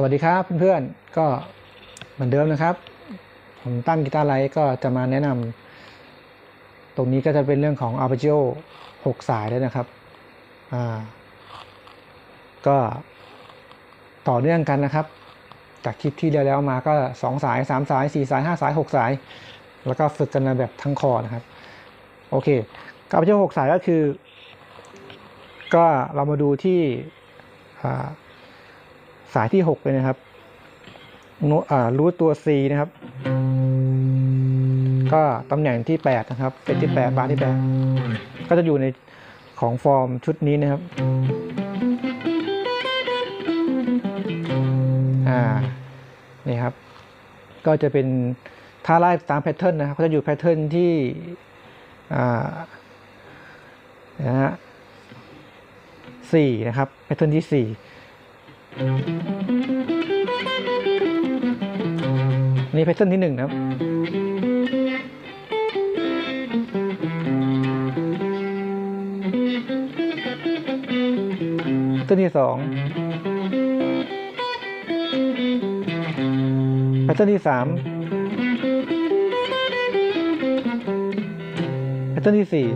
สวัสดีครับเพื่อนๆ ก็เหมือนเดิมนะครับ ผมตั้งกีตาร์ไลท์ก็จะมาแนะนำตรงนี้ก็จะเป็นเรื่องของ Arpeggio 6 สายแล้วนะครับอ่าก็ต่อเนื่องกันนะครับ จากคลิปที่แล้วมาก็ 2 สาย 3 สาย 4 สาย 5 สาย 6 สาย แล้วก็ฝึกกันมาแบบทั้งคอนะครับ โอเค Arpeggio 6 สายก็คือ ก็เรามาดูที่อ่า สายที่หกเลยนะครับโนอ่ารูทตัว C นะครับ ก็ตำแหน่งที่แปดนะครับเป็นที่แปดบาร์ที่แปดก็จะอยู่ในของฟอร์มชุดนี้นะครับอ่านี่ครับ ก็จะเป็นถ้าไล่ตามแพทเทิร์นนะครับก็จะอยู่แพทเทิร์นที่อ่านะฮะสี่นะครับแพทเทิร์นที่สี่ นี่แพทเทิร์นที่หนึ่งนะครับแพทเทิร์นที่สองแพทเทิร์นที่สามแพทเทิร์นที่สี่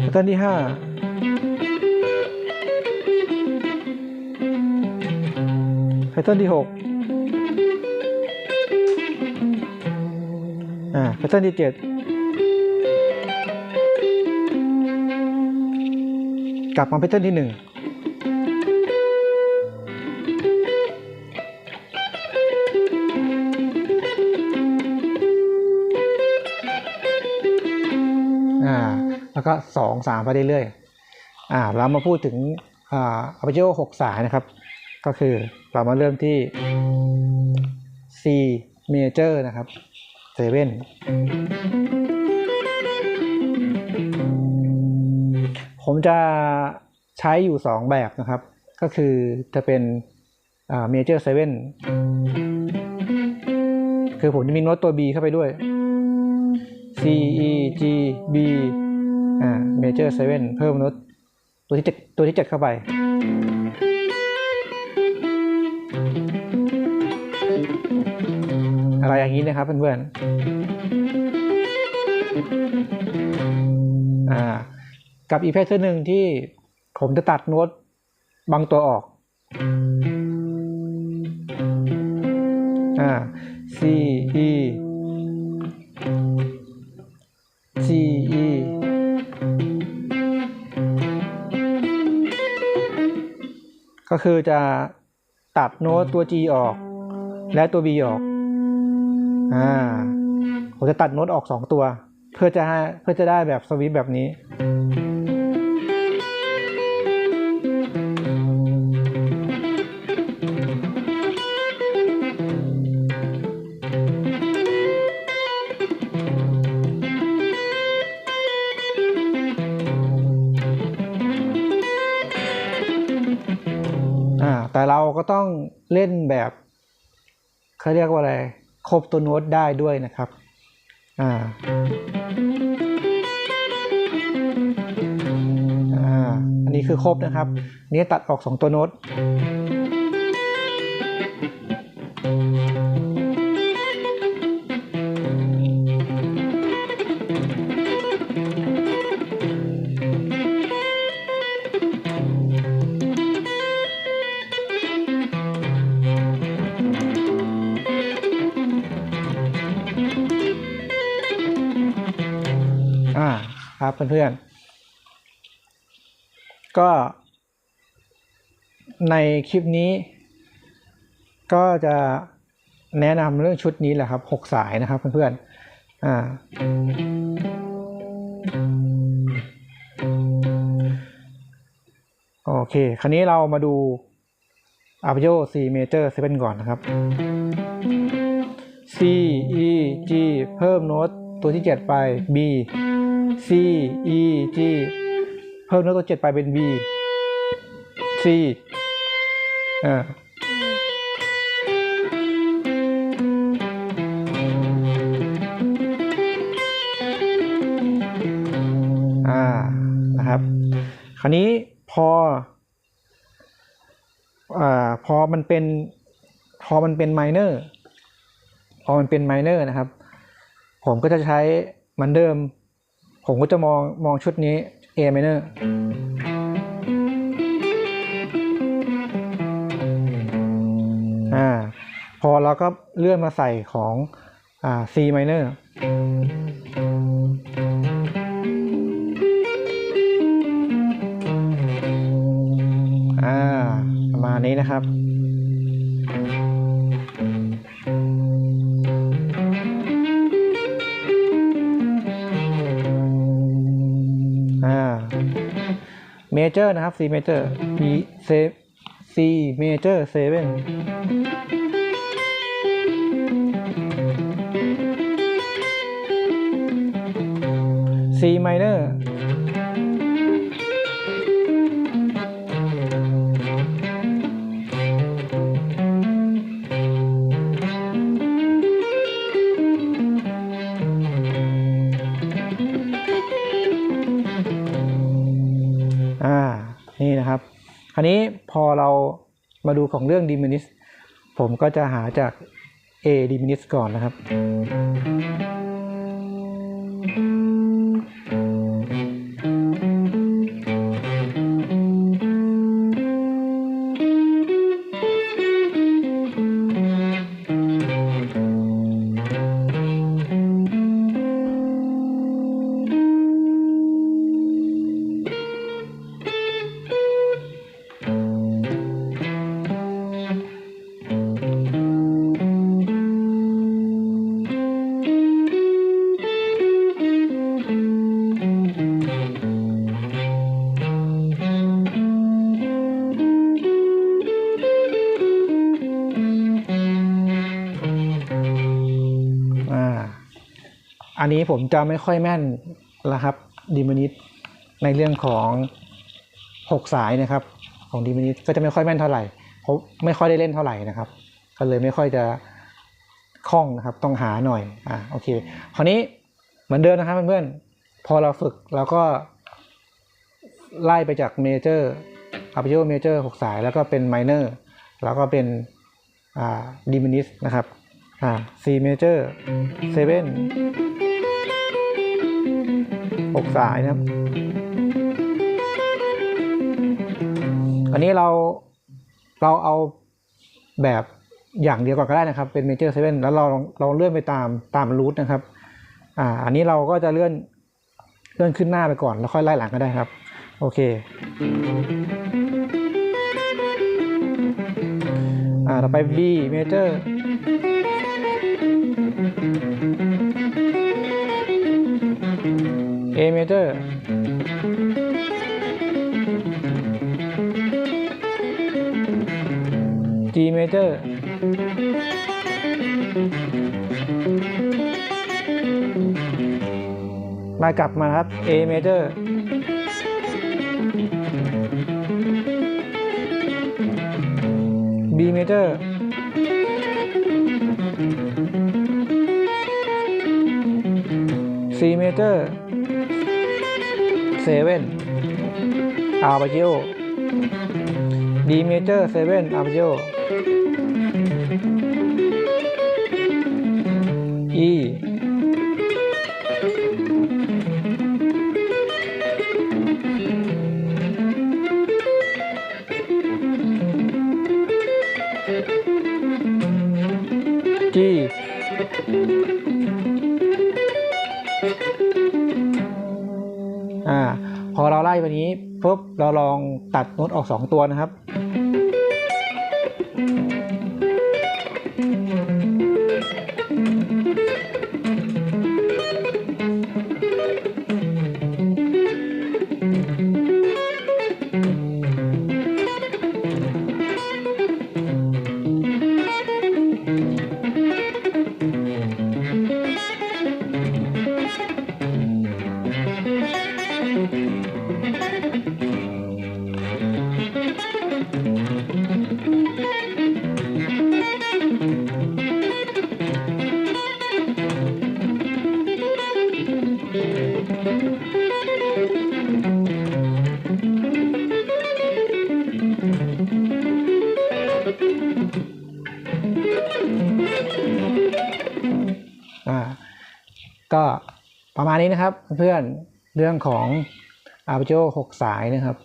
แพทเทิร์นที่ห้า แพทเทิร์นที่หกอ่าแพทเทิร์นที่เจ็ดกลับมาแพทเทิร์นที่หนึ่งอ่าแล้วก็สองสามไปเรื่อยๆอ่าเรามาพูดถึงอ่า Arpeggio หกสายนะครับ ก็คือเรามาเริ่มที่ C major นะครับ7ผมจะใช้อยู่ 2 แบบนะครับ ก็คือจะเป็นอ่า major 7คือผมจะมีโน้ตตัว B เข้าไปด้วย C E G B อ่า major 7เพิ่มโน้ตตัวที่7ตัวที่7เข้าไป อะไรอย่างนี้นะครับเพื่อนๆอ่ากับอีกแพทเทิร์หนึ่งที่ผมจะตัดโน้ตบางตัวออกอา C E C E ก็คือจะตัดโน้ตตัว G ออก และตัว B ออก อ่าผมจะตัดโน้ตออกสองตัว เพื่อจะเพื่อจะได้แบบสวิตช์แบบนี้ อ่า แต่เราก็ต้องเล่นแบบเขาเรียกว่าอะไร ครบตัวโน้ตได้ด้วยนะครับอ่าอ่าอันนี้คือครบนะครับนี้ตัดออกสองตัวโน้ต ครับเพื่อนๆ ก็ในคลิปนี้ ก็จะแนะนำเรื่องชุดนี้แหละครับหกสายนะครับเพื่อนๆอ่าโอเค คราวนี้เรามาดู Arpeggio C major 7ก่อนนะครับ C E G เพิ่มโน้ตตัวที่ 7 ไป B E G เพิ่มโน้ตตัว7ไปเป็น B C อ่าอ่านะครับ คราวนี้พออ่าพอมันเป็น พอมันเป็นไมเนอร์ พอมันเป็นไมเนอร์นะครับ ผมก็จะใช้เหมือนเดิม ผมก็จะมองมองชุดนี้ A minor อ่าพอเราก็เลื่อนมาใส่ของอ่า C minor อ่าประมาณนี้นะครับ เมเจอร์นะครับ C เมเจอร์ B C C major 7ซีไมเนอร์าวนี้พอเรามาดูของเรื่อง diminis ผมก็จะหาจาก A diminis ก่อนนะครับ อันนี้ผมจะไม่ค่อยแม่นนะครับดีมินิตในเรื่องของ 6 สายนะครับของดีมินิตก็จะไม่ค่อยแม่นเท่าไหร่เพราะไม่ค่อยได้เล่นเท่าไหร่นะครับ ก็เลยไม่ค่อยจะคล่องนะครับต้องหาหน่อยอ่าโอเคคราวนี้เหมือนเดิมนะครับเพื่อนๆพอเราฝึกเราก็ไล่ไปจากเมเจอร์อัร์พิโอเมเจอร์หกสายแล้วก็เป็นไมเนอร์แล้วก็เป็นดีมินิสนะครับอ่าซีเมเจอร์เซเว่น 6 สายนะครับ อันนี้เราเราเอาแบบอย่างเดียวก่อนก็ได้นะครับ เป็นเมเจอร์เซเว่นแล้วเราเราเลื่อนไปตามตามรูทนะครับ อ่า อันนี้เราก็จะเลื่อนเลื่อนขึ้นหน้าไปก่อน แล้วค่อยไล่หลังก็ได้ครับ โอเค อ่า ต่อไป B เจอร์ เจอร์จีเมเจอร์มากลับมาครับ A major B major C เตอร์ เซเว่นอาร์ปาเจโอดีเมเจอร์เซเว่นอาร์ปาเจโออี วันนี้ปุ๊บเราลองตัดโน้ตออกสองตัวนะครับ ก็ประมาณนี้นะครับเพื่อนเรื่องของ Arpeggio 6สายนะครับ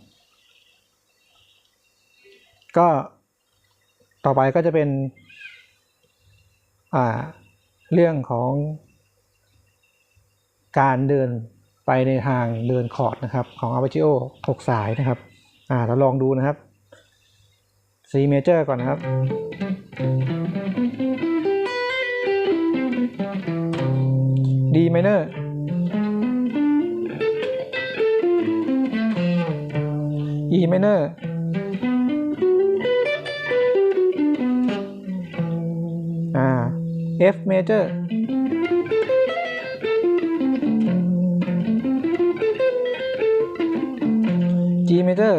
ก็ต่อไปก็จะเป็นเรื่องของการเดินไปในทางเดินคอร์ดนะครับ ของ Arpeggio 6สายนะครับอ่าเราลองดูนะครับ C major ก่อนนะครับ D minor E minor อ่า F major G major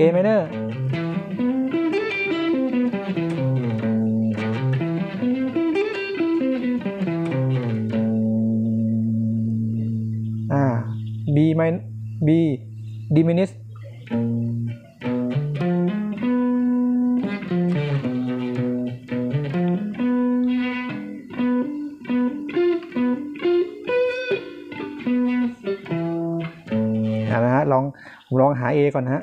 A minor อ่า ผมลองหา A ก่อนนะฮะ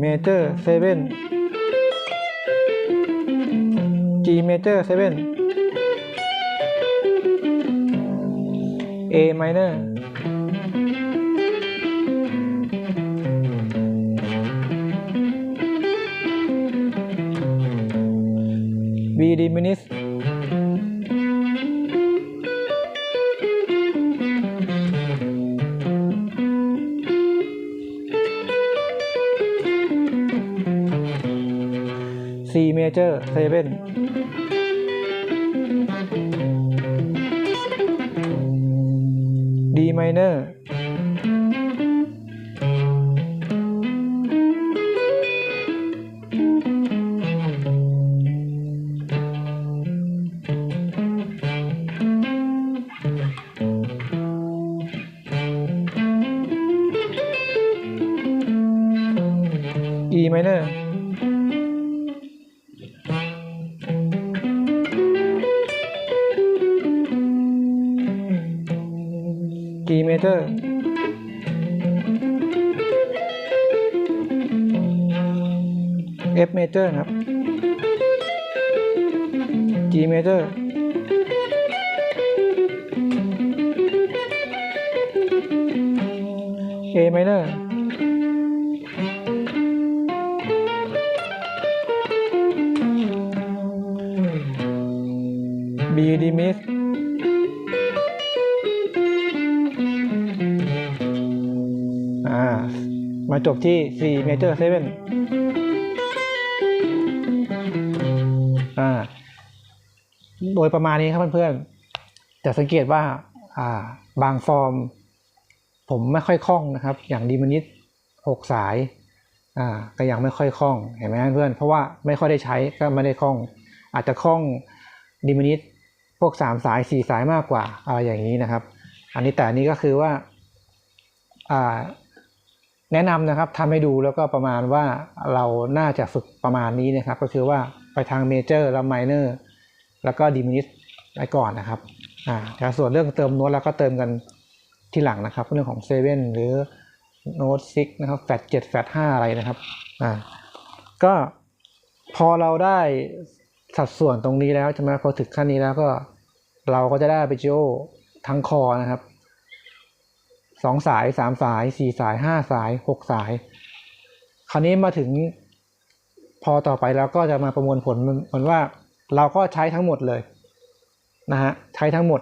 D minor arpeggio E minor arpeggio E major 7 G major 7 A minor B diminished minor G major A minor B diminished อ่า มาจบที่ C major 7 ดยประมาณนี้ครับเพื่อนๆจะสังเกตว่าอ่าบางฟอร์ม ผมไม่ค่อยคล่องนะครับ อย่างดีมานิดหกสายอ่าก็ยังไม่ค่อยคล่องเห็นไหมเพื่อนเพราะว่าไม่ค่อยได้ใช้ก็ไม่ได้คล่อง อาจจะคล่องดีมานิดพวกสามสายสี่สายมากกว่าอะไรอย่างนี้นะครับ อันนี้แต่นี้ก็คือว่าอ่าแนะนำนะครับทำให้ดูแล้วก็ประมาณว่าเราน่าจะฝึกประมาณนี้นะครับ ก็คือว่าไปทางเมเจอร์แล้วไมเนอร์ แล้วก็ดิมินิสไปก่อนนะครับอ่าแต่ส่วนเรื่องเติมโน้ตแล้วก็เติมกันที่หลังนะครับ เรื่องของเซเว่นหรือโน้ตซิกนะครับแฟดเจ็ดแฟดห้าอะไรนะครับอ่าก็พอเราได้สัดส่วนตรงนี้แล้วใช่ไหมพอถึงขั้นนี้แล้วก็เราก็จะได้ไปโจทั้งคอนะครับสองสายสามสายสี่สายห้าสายหกสาย คราวนี้มาถึงพอต่อไปเราก็จะมาประมวลผลเหมือนว่า เราก็ใช้ทั้งหมดเลยนะฮะใช้ทั้งหมด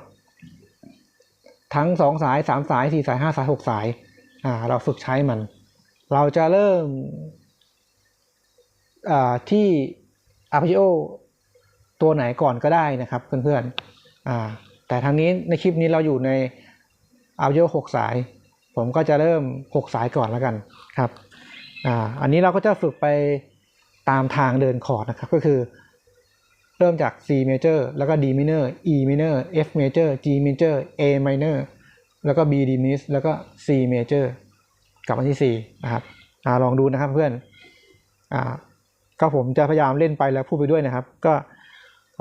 ทั้งสองสายสามสายสี่สายห้าสายหกสายอ่าเราฝึกใช้มัน เราจะเริ่มอ่าที่ Arpeggio ตัวไหนก่อนก็ได้นะครับเพื่อนๆอ่าแต่ทางนี้ในคลิปนี้เราอยู่ในอาเยอหกสาย ผมก็จะเริ่มหกสายก่อนแล้วกันครับอ่าอันนี้เราก็จะฝึกไปตามทางเดินคอร์ดนะครับก็คือ เริ่มจาก C major แล้วก็ D minor E minor F major G major A minor แล้วก็ B diminished แล้วก็ C major กลับมาที่ C นะครับอลองดูนะครับเพื่อนอก็ผมจะพยายามเล่นไปแล้วพูดไปด้วยนะครับ ก็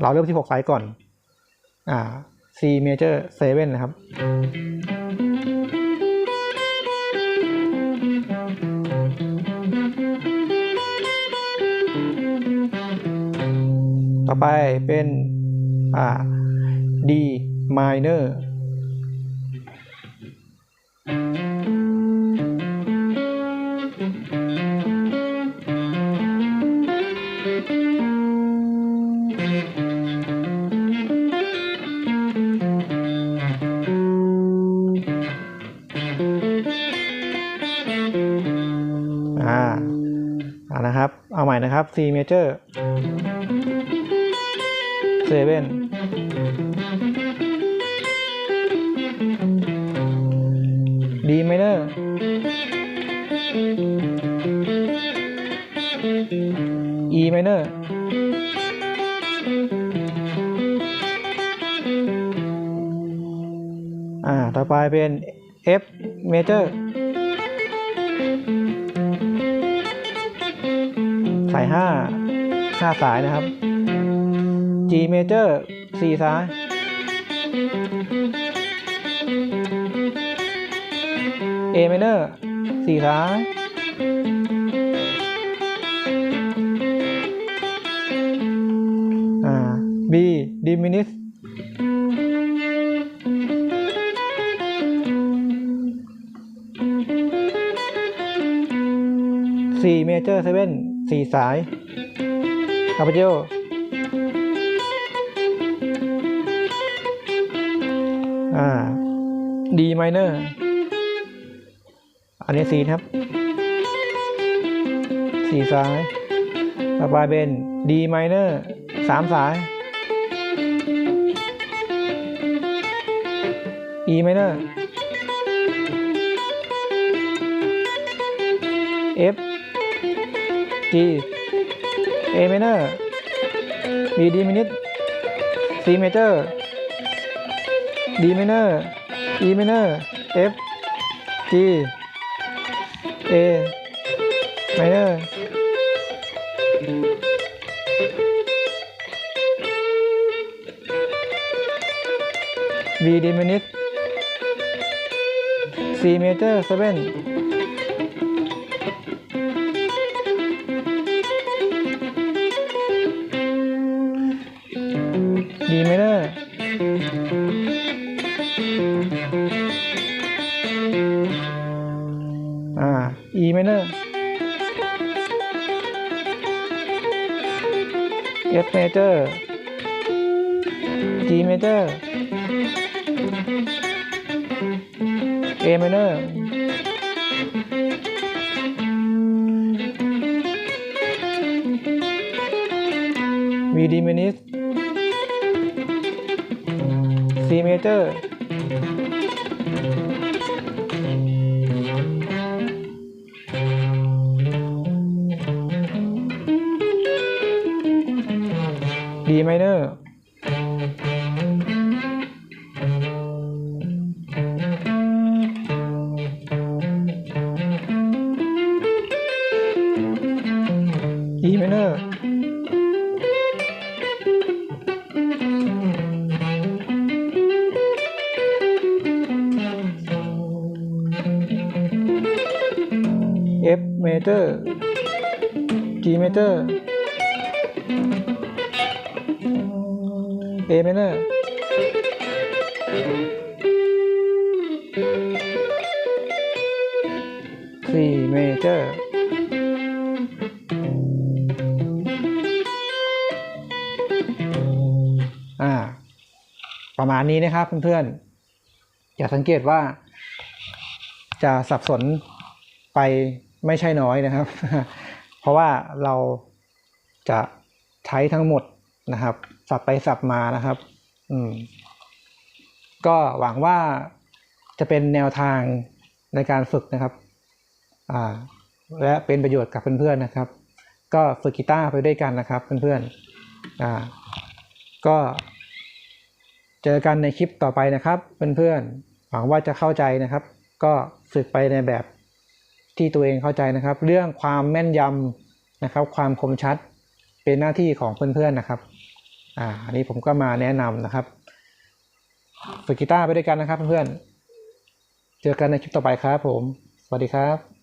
เราเริ่มที่ 6 สายก่อนอ่า C major 7 นะครับ ไปเป็น อ่า D minor อ่าเอานะครับ เอาใหม่นะครับ C major เซเว่นดีไมเนอร์อีไมเนอร์อ่า ต่อไปเป็น F major สาย5 5 สายนะครับ G major สี่สาย A minor สี่สายอ่า B diminished C major 7สี่สายคาปาเจโอ อ่า D minor อันนี้ C ครับสีสาย ต่อไปเป็น D minor สามสาย E minor F G A minor B diminished C major D minor E minor F G A minor B diminished C major 7 D minor F major G major A minor V diminished C major major G major A minor C major อ่า ประมาณนี้นะครับเพื่อนๆอย่าสังเกตว่าจะสับสนไป ไม่ใช่น้อยนะครับ เพราะว่าเราจะใช้ทั้งหมดนะครับ สับไปสับมานะครับ อืม ก็หวังว่าจะเป็นแนวทางในการฝึกนะครับ อ่า และเป็นประโยชน์กับเพื่อนๆนะครับ ก็ฝึกกีตาร์ไปด้วยกันนะครับ เพื่อนๆ อ่า ก็เจอกันในคลิปต่อไปนะครับ เพื่อนๆ หวังว่าจะเข้าใจนะครับ ก็ฝึกไปในแบบ ที่ตัวเองเข้าใจนะครับ เรื่องความแม่นยำนะครับ ความคมชัดเป็นหน้าที่ของเพื่อนๆนะครับอ่าอันนี้ผมก็มาแนะนำนะครับฝึกกีตาร์ไปด้วยกันนะครับเพื่อนๆเจอกันในคลิปต่อไปครับผม สวัสดีครับ